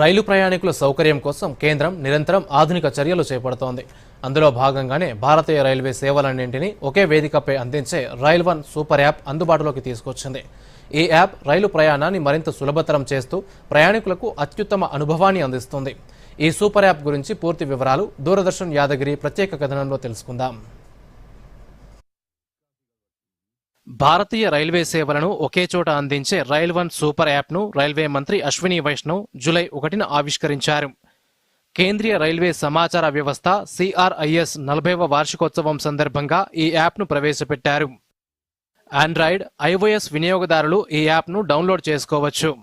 రైలు ప్రయాణికుల సౌకర్యం కోసం కేంద్రం నిరంతరం ఆధునిక చర్యలు చేపడుతోంది. అందులో భాగంగానే భారతీయ రైల్వే సేవలన్నింటినీ ఒకే వేదికపై అందించే రైల్ వన్ సూపర్ యాప్ అందుబాటులోకి తీసుకొచ్చింది. ఈ యాప్ రైలు ప్రయాణాన్ని మరింత సులభతరం చేస్తూ ప్రయాణికులకు అత్యుత్తమ అనుభవాన్ని అందిస్తుంది. ఈ సూపర్ యాప్ గురించి పూర్తి వివరాలు దూరదర్శన్ యాదగిరి ప్రత్యేక కథనంలో తెలుసుకుందాం. భారతీయ రైల్వే సేవలను ఒకే చోట అందించే రైల్ వన్ సూపర్ యాప్ను రైల్వే మంత్రి అశ్విని వైష్ణవ్ జూలై ఒకటిన ఆవిష్కరించారు. కేంద్రీయ రైల్వే సమాచార వ్యవస్థ సిఆర్ఐఎస్ నలభైవ వార్షికోత్సవం సందర్భంగా ఈ యాప్ను ప్రవేశపెట్టారు. ఆండ్రాయిడ్ ఐఓఎస్ వినియోగదారులు ఈ యాప్ను డౌన్లోడ్ చేసుకోవచ్చు.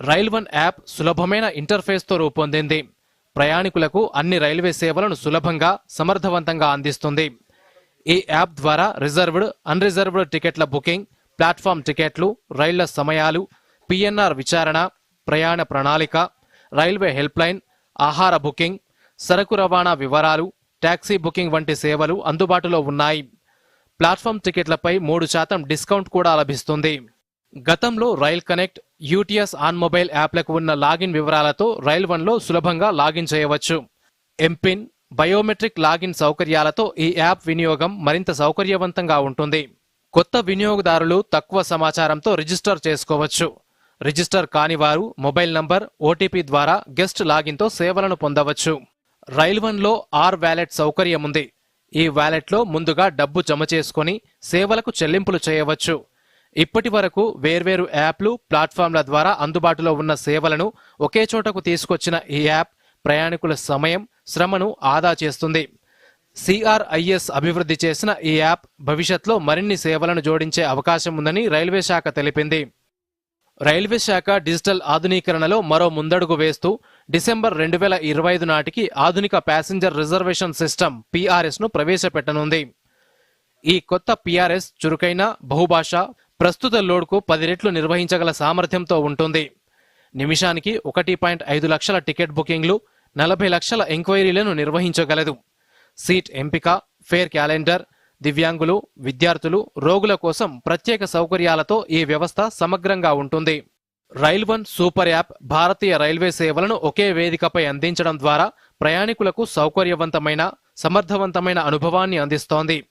రైల్ వన్ యాప్ సులభమైన ఇంటర్ఫేస్తో రూపొందింది. ప్రయాణికులకు అన్ని రైల్వే సేవలను సులభంగా సమర్థవంతంగా అందిస్తుంది. ఈ యాప్ ద్వారా రిజర్వ్డ్ అన్రిజర్వ్డ్ టికెట్ల బుకింగ్ ప్లాట్ఫామ్ టికెట్లు రైళ్ళ సమయాలు పిఎన్ఆర్ విచారణ ప్రయాణ ప్రణాళిక రైల్వే హెల్ప్లైన్ ఆహార బుకింగ్ సరకు రవాణా వివరాలు ట్యాక్సీ బుకింగ్ వంటి సేవలు అందుబాటులో ఉన్నాయి. ప్లాట్ఫామ్ టికెట్లపై మూడు శాతం డిస్కౌంట్ కూడా లభిస్తుంది. గతంలో rail connect UTS on mobile యాప్లకు ఉన్న లాగిన్ వివరాలతో రైల్ వన్లో సులభంగా లాగిన్ చేయవచ్చు. ఎంపిన్ బయోమెట్రిక్ లాగిన్ సౌకర్యాలతో ఈ యాప్ వినియోగం మరింత సౌకర్యవంతంగా ఉంటుంది. కొత్త వినియోగదారులు తక్కువ సమాచారంతో రిజిస్టర్ చేసుకోవచ్చు. రిజిస్టర్ కాని వారు మొబైల్ నంబర్ ఓటీపీ ద్వారా గెస్ట్ లాగిన్తో సేవలను పొందవచ్చు. రైల్వన్లో ఆర్ వ్యాలెట్ సౌకర్యం ఉంది ఈ వ్యాలెట్లో ముందుగా డబ్బు జమ చేసుకొని సేవలకు చెల్లింపులు చేయవచ్చు. ఇప్పటి వరకు వేర్వేరు యాప్లు ప్లాట్ఫామ్ల ద్వారా అందుబాటులో ఉన్న సేవలను ఒకే చోటకు తీసుకొచ్చిన ఈ యాప్ ప్రయాణికుల సమయం శ్రమను ఆదా చేస్తుంది. సిఆర్ఐఎస్ అభివృద్ధి చేసిన ఈ యాప్ భవిష్యత్లో మరిన్ని సేవలను జోడించే అవకాశం ఉందని రైల్వే శాఖ తెలిపింది. రైల్వే శాఖ డిజిటల్ ఆధునీకరణలో మరో ముందడుగు వేస్తూ డిసెంబర్ రెండు వేల ఇరవై ఐదు నాటికి ఆధునిక ప్యాసింజర్ రిజర్వేషన్ సిస్టమ్ పీఆర్ఎస్ను ప్రవేశపెట్టనుంది. ఈ కొత్త పిఆర్ఎస్ చురుకైన బహుభాష ప్రస్తుత లోడ్కు పది రెట్లు నిర్వహించగల సామర్థ్యంతో ఉంటుంది. నిమిషానికి ఒకటి పాయింట్ ఐదు లక్షల టికెట్ బుకింగ్లు నలభై లక్షల ఎంక్వైరీలను నిర్వహించగలదు. సీట్ ఎంపిక ఫేర్ క్యాలెండర్ దివ్యాంగులు విద్యార్థులు రోగుల కోసం ప్రత్యేక సౌకర్యాలతో ఈ వ్యవస్థ సమగ్రంగా ఉంటుంది. రైల్ వన్ సూపర్ యాప్ భారతీయ రైల్వే సేవలను ఒకే వేదికపై అందించడం ద్వారా ప్రయాణికులకు సౌకర్యవంతమైన సమర్థవంతమైన అనుభవాన్ని అందిస్తోంది.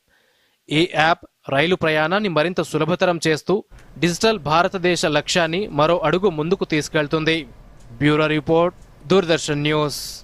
ఈ యాప్ రైలు ప్రయాణాన్ని మరింత సులభతరం చేస్తూ డిజిటల్ భారతదేశ లక్ష్యాన్ని మరో అడుగు ముందుకు తీసుకెళ్తుంది. Bureau report. దూరదర్శన్ న్యూస్